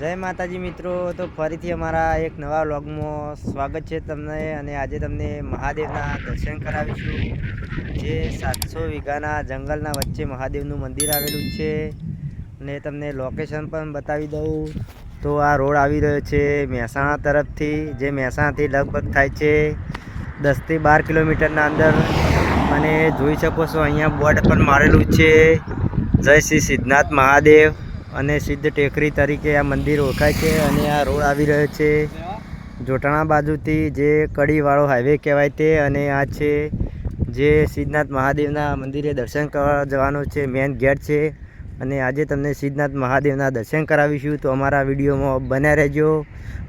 જય માતાજી મિત્રો, તો ફરીથી અમારા એક નવા વ્લોગમાં સ્વાગત છે તમને અને આજે તમને મહાદેવના દર્શન કરાવીશું. જે સાતસો વીઘાના જંગલના વચ્ચે મહાદેવનું મંદિર આવેલું છે અને તમને લોકેશન પણ બતાવી દઉં. તો આ રોડ આવી રહ્યો છે મહેસાણા તરફથી, જે મહેસાણાથી લગભગ થાય છે દસથી બાર કિલોમીટરના અંદર. અને જોઈ શકો છો, અહીંયા બોર્ડ પણ મારેલું છે. જય શ્રી સિદ્ધનાથ મહાદેવ. અને સિદ્ધ ટેકરી તરીકે આ મંદિર ઓળખાય છે અને આ રોડ આવી રહ્યો છે. જોટાણા બાજુથી જે કડીવાળો હાઈવે કહેવાય તે અને આ છે જે સિદ્ધનાથ મહાદેવના મંદિરે દર્શન કરવા જવાનું છે મેઇન ગેટ છે. અને આજે તમને સિદ્ધનાથ મહાદેવના દર્શન કરાવીશું તો અમારા વિડીયોમાં બન્યા રહેજો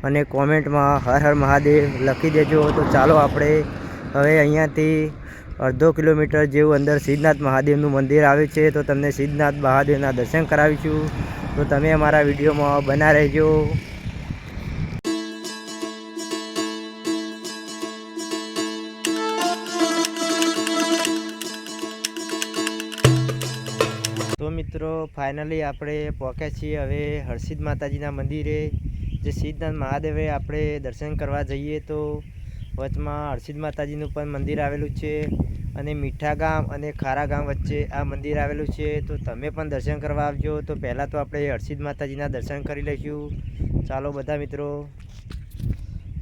અને કોમેન્ટમાં હર હર મહાદેવ લખી દેજો. તો ચાલો આપણે હવે અહીંયાથી અડધો કિલોમીટર જેવું અંદર સિદ્ધનાથ મહાદેવનું મંદિર આવે છે તો તમને સિદ્ધનાથ મહાદેવના દર્શન કરાવીશું. તો તમે અમારા વિડીયોમાં બના રહેજો. તો મિત્રો ફાઇનલી આપણે પહોંચ્યા છીએ હવે હર્ષિદ માતાજીના મંદિરે. જે સિદ્ધનાથ મહાદેવે આપણે દર્શન કરવા જઈએ તો વચમાં હર્ષિદ માતાજીનું પણ મંદિર આવેલું છે અને મીઠા ગામ અને ખારા ગામ વચ્ચે આ મંદિર આવેલું છે. તો તમે પણ દર્શન કરવા આવજો. તો પહેલાં તો આપણે હર્ષિદ માતાજીના દર્શન કરી લઈશું. ચાલો બધા મિત્રો.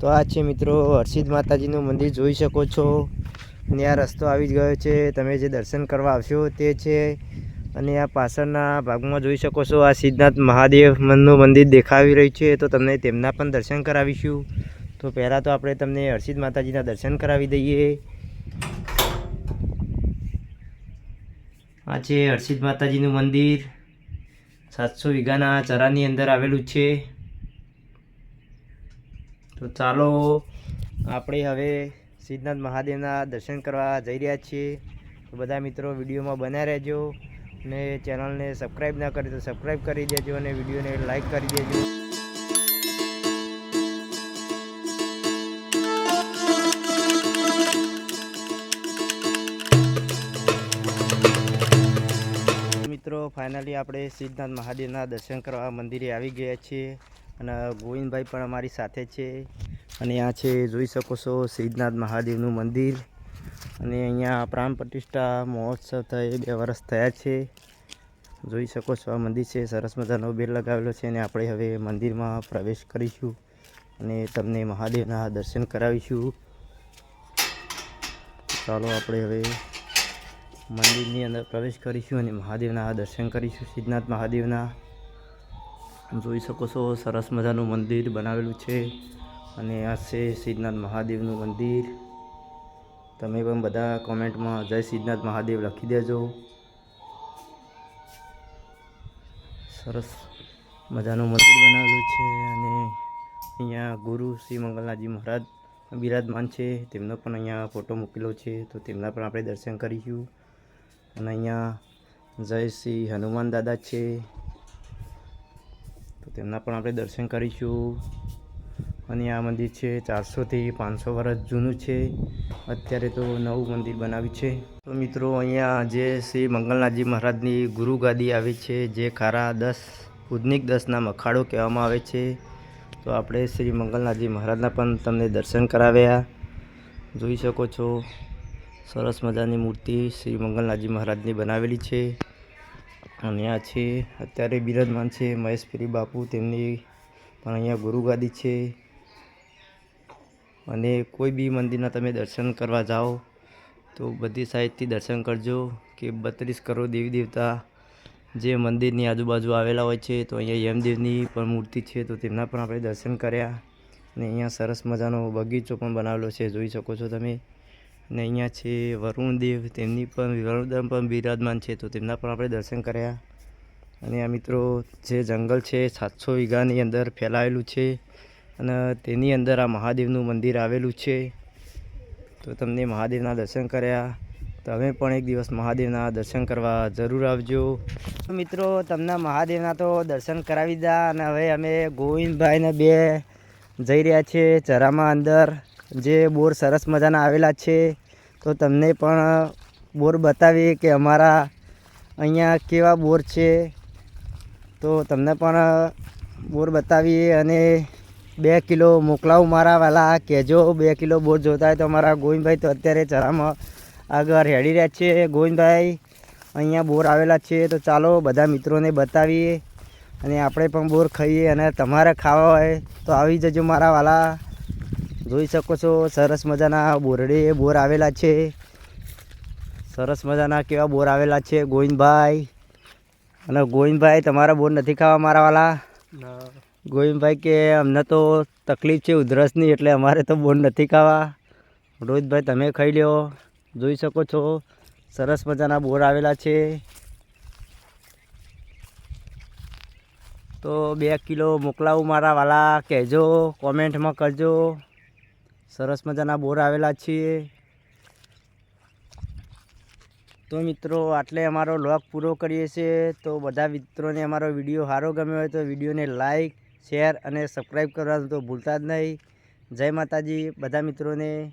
તો આ છે મિત્રો હર્ષિદ માતાજીનું મંદિર. જોઈ શકો છો. અને આ રસ્તો આવી જ ગયો છે. તમે જે દર્શન કરવા આવશો તે છે. અને આ પાછળના ભાગમાં જોઈ શકો છો આ સિદ્ધનાથ મહાદેવ મનનું મંદિર દેખાવી રહ્યું છે. તો તમને તેમના પણ દર્શન કરાવીશું. તો પહેલાં તો આપણે તમને હર્ષિદ માતાજીના દર્શન કરાવી દઈએ. આ છે હર્ષિદ માતાજીનું મંદિર. સાતસો વીઘાના ચરાની અંદર આવેલું છે. તો ચાલો, આપણે હવે સિદ્ધનાથ મહાદેવના દર્શન કરવા જઈ રહ્યા છીએ. તો બધા મિત્રો વિડીયોમાં બન્યા રહેજો અને ચેનલને સબસ્ક્રાઈબ ના કરી તો સબસ્ક્રાઈબ કરી દેજો અને વિડીયોને લાઈક કરી દેજો. મિત્રો ફાઇનલી આપણે સિદ્ધનાથ મહાદેવના દર્શન કરવા મંદિરે આવી ગયા છીએ અને ગોવિંદભાઈ પણ અમારી સાથે છે. અને આ છે, જોઈ શકો છો, સિદ્ધનાથ મહાદેવનું મંદિર. અને અહીંયા પ્રાણ પ્રતિષ્ઠા મહોત્સવ થઈ બે વર્ષ થયા છે. જોઈ શકો છો, આ મંદિર છે, સરસ મજાનો બેલ લગાવેલો છે અને આપણે હવે મંદિરમાં પ્રવેશ કરીશું અને તમને મહાદેવના દર્શન કરાવીશું. ચાલો, આપણે હવે મંદિરની અંદર પ્રવેશ કરીશું અને મહાદેવના દર્શન કરીશું. સિદ્ધનાથ મહાદેવના. જોઈ શકો છો, સરસ મજાનું મંદિર બનાવેલું છે. અને આ છે સિદ્ધનાથ મહાદેવનું મંદિર. તમે પણ બધા કોમેન્ટમાં જય સિદ્ધનાથ મહાદેવ લખી દેજો. સરસ મજાનું મંદિર બનાવેલું છે અને અહીંયા ગુરુ શ્રી મંગલનાથજી મહારાજ બિરાજમાન છે. તેમનો પણ અહીંયા ફોટો મૂકેલો છે. તો તેમના પણ આપણે દર્શન કરીશું. અને અહીંયા જય શ્રી હનુમાન દાદા છે. તો તેમના પણ આપણે દર્શન કરીશું. અને આ મંદિર છે ચારસોથી પાંચસો વર્ષ જૂનું છે. અત્યારે તો નવું મંદિર બનાવ્યું છે. તો મિત્રો અહીંયા જે શ્રી મંગલનાથજી મહારાજની ગુરુ ગાદી આવી છે, જે ખારા દસ ઉદનિક દસના મખાડો કહેવામાં આવે છે. તો આપણે શ્રી મંગલનાથજી મહારાજના પણ તમને દર્શન કરાવ્યા. જોઈ શકો છો. સરસ મજાની મૂર્તિ શ્રી મંગલનાથજી મહારાજની બનાવેલી છે. અને આ છે, અત્યારે બિરાજમાન છે મહેશપુરી બાપુ, તેમની પણ અહીંયા ગુરુગાદી છે. અને કોઈ બી મંદિરના તમે દર્શન કરવા જાઓ તો બધી સાઈડથી દર્શન કરજો કે બત્રીસ કરોડ દેવી દેવતા જે મંદિરની આજુબાજુ આવેલા હોય છે, તો અહીંયા યમદેવની પણ મૂર્તિ છે, તો તેમના પણ આપણે દર્શન કર્યા. અને અહીંયા સરસ મજાનો બગીચો પણ બનાવેલો છે, જોઈ શકો છો તમે. અને અહીંયા છે વરુણદેવ, તેમની પણ વરુણદેવ પણ બિરાજમાન છે, તો તેમના પણ આપણે દર્શન કર્યા. અને આ મિત્રો જે જંગલ છે, સાતસો વીઘાની અંદર ફેલાયેલું છે અને તેની અંદર આ મહાદેવનું મંદિર આવેલું છે. તો તમને મહાદેવના દર્શન કર્યા. તમે પણ એક દિવસ મહાદેવના દર્શન કરવા જરૂર આવજો. મિત્રો, તમને મહાદેવના તો દર્શન કરાવી દીધા અને હવે અમે ગોવિંદભાઈને બે જઈ રહ્યા છીએ ચરામાં અંદર. જે બોર સરસ મજાના આવેલા છે, તો તમને પણ બોર બતાવીએ કે અમારા અહીંયા કેવા બોર છે. તો તમને પણ બોર બતાવીએ અને બે કિલો મોકલાવું મારા વાલા. કહેજો, બે કિલો બોર જોતા હોય તો મારા ગોવિંદભાઈ તો અત્યારે ચરામાં આગળ હેડી રહ્યા છે. ગોવિંદભાઈ, અહીંયા બોર આવેલા છે, તો ચાલો બધા મિત્રોને બતાવીએ અને આપણે પણ બોર ખાઈએ અને તમારે ખાવા હોય તો આવી જજો મારા વાલા. જોઈ શકો છો સરસ મજાના બોરડે બોર આવેલા છે. સરસ મજાના કેવા બોર આવેલા છે ગોવિંદભાઈ. અને ગોવિંદભાઈ તમારા બોર નથી ખાવા મારા વાલા? ગોવિંદભાઈ કે અમને તો તકલીફ છે ઉધરસની એટલે અમારે તો બોર નથી ખાવા. રોહિતભાઈ તમે ખાઈ લ્યો. જોઈ શકો છો સરસ મજાના બોર આવેલા છે. તો બે કિલો મોકલાવું મારા વાલા કહેજો કોમેન્ટમાં કરજો. સરસ મજાના બોર આવેલા છીએ. તો મિત્રો, આટલે અમારો લોગ પૂરો કરીએ છીએ. તો બધા મિત્રોને અમારો વીડિયો સારો ગમ્યો હોય તો વિડીયોને લાઈક, શેર અને સબસ્ક્રાઈબ કરવાનું તો ભૂલતા જ નહીં. જય માતાજી, બધા મિત્રોને.